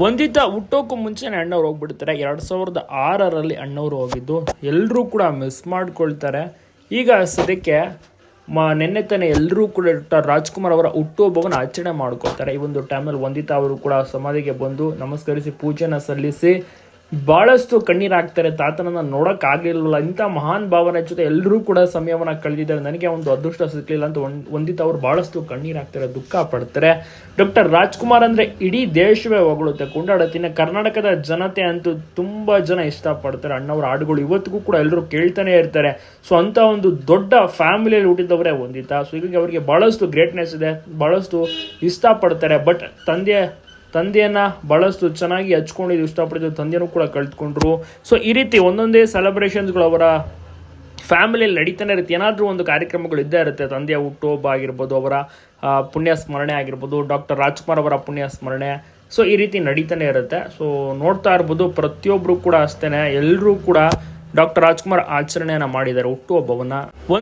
ಒಂದಿದ್ದ ಹುಟ್ಟೋಕ್ಕೂ ಮುಂಚೆನೇ ಅಣ್ಣವ್ರು ಹೋಗ್ಬಿಡ್ತಾರೆ. ಎರಡು ಸಾವಿರದ ಆರರಲ್ಲಿ ಅಣ್ಣವ್ರು ಹೋಗಿದ್ದು. ಎಲ್ಲರೂ ಕೂಡ ಮಿಸ್ ಮಾಡ್ಕೊಳ್ತಾರೆ. ಈಗ ಸದ್ಯಕ್ಕೆ ಮ, ನಿನ್ನೆ ತಾನೇ ಎಲ್ಲರೂ ಕೂಡ ಡಾಕ್ಟರ್ ರಾಜ್ಕುಮಾರ್ ಅವರ ಹುಟ್ಟುಹಬ್ಬವನ್ನು ಆಚರಣೆ ಮಾಡ್ಕೊಳ್ತಾರೆ. ಈ ಒಂದು ಟೈಮಲ್ಲಿ ವಂದಿತಾ ಅವರು ಕೂಡ ಸಮಾಧಿಗೆ ಬಂದು ನಮಸ್ಕರಿಸಿ ಪೂಜೆನ ಸಲ್ಲಿಸಿ ಬಹಳಷ್ಟು ಕಣ್ಣೀರಾಗ್ತಾರೆ. ತಾತನನ್ನ ನೋಡಕ್ ಆಗ್ಲಿಲ್ಲ ಇಂಥ ಮಹಾನ್ ಭಾವನೆ ಜೊತೆ ಎಲ್ಲರೂ ಕೂಡ ಸಮಯವನ್ನ ಕಳೆದಿದ್ದಾರೆ. ನನಗೆ ಒಂದು ಅದೃಷ್ಟ ಸಿಗ್ಲಿಲ್ಲ ಅಂತ ಒಂದ್- ವಂದಿತ ಅವರು ಬಹಳಷ್ಟು ಕಣ್ಣೀರಾಗ್ತಾರೆ, ದುಃಖ ಪಡ್ತಾರೆ. ಡಾಕ್ಟರ್ ರಾಜ್ಕುಮಾರ್ ಅಂದ್ರೆ ಇಡೀ ದೇಶವೇ ಹೊಗಳುತ್ತೆ. ಕೊಂಡಾಡುತ್ತೆ ಕರ್ನಾಟಕದ ಜನತೆ ಅಂತೂ ತುಂಬಾ ಜನ ಇಷ್ಟಪಡ್ತಾರೆ. ಅಣ್ಣವ್ರ ಹಾಡುಗಳು ಇವತ್ತಿಗೂ ಕೂಡ ಎಲ್ಲರೂ ಕೇಳ್ತಾನೆ ಇರ್ತಾರೆ. ಸೊ ಅಂತ ಒಂದು ದೊಡ್ಡ ಫ್ಯಾಮಿಲಿಯಲ್ಲಿ ಹುಟ್ಟಿದವರೇ ವಂದಿತ ಸೊ ಹೀಗಾಗಿ ಅವರಿಗೆ ಬಹಳಷ್ಟು ಗ್ರೇಟ್ನೆಸ್ ಇದೆ. ಬಹಳಷ್ಟು ಇಷ್ಟಪಡ್ತಾರೆ. ಬಟ್ ತಂದೆ ತಂದೆಯನ್ನ ಬಹಳಷ್ಟು ಚೆನ್ನಾಗಿ ಹಚ್ಕೊಂಡಿದ್ದು ಇಷ್ಟಪಟ್ಟಿದ್ದು ತಂದೆಯೂ ಕೂಡ ಕಳ್ತ್ಕೊಂಡ್ರು. ಸೊ ಈ ರೀತಿ ಒಂದೊಂದೇ ಸೆಲೆಬ್ರೇಷನ್ಸ್ಗಳು ಅವರ ಫ್ಯಾಮಿಲಿಯಲ್ಲಿ ನಡೀತಾನೆ ಇರುತ್ತೆ. ಏನಾದರೂ ಒಂದು ಕಾರ್ಯಕ್ರಮಗಳು ಇದ್ದೇ ಇರುತ್ತೆ. ತಂದೆಯ ಹುಟ್ಟುಹಬ್ಬ ಆಗಿರ್ಬೋದು, ಅವರ ಪುಣ್ಯ ಸ್ಮರಣೆ ಆಗಿರ್ಬೋದು ಡಾಕ್ಟರ್ ರಾಜ್ಕುಮಾರ್ ಅವರ ಪುಣ್ಯ ಸ್ಮರಣೆ ಸೊ ಈ ರೀತಿ ನಡೀತಾನೆ ಇರುತ್ತೆ. ಸೊ ನೋಡ್ತಾ ಇರ್ಬೋದು ಪ್ರತಿಯೊಬ್ಬರು ಕೂಡ ಅಷ್ಟೇ ಎಲ್ಲರೂ ಕೂಡ ಡಾಕ್ಟರ್ ರಾಜ್ಕುಮಾರ್ ಆಚರಣೆಯನ್ನು ಮಾಡಿದ್ದಾರೆ ಹುಟ್ಟುಹಬ್ಬವನ್ನ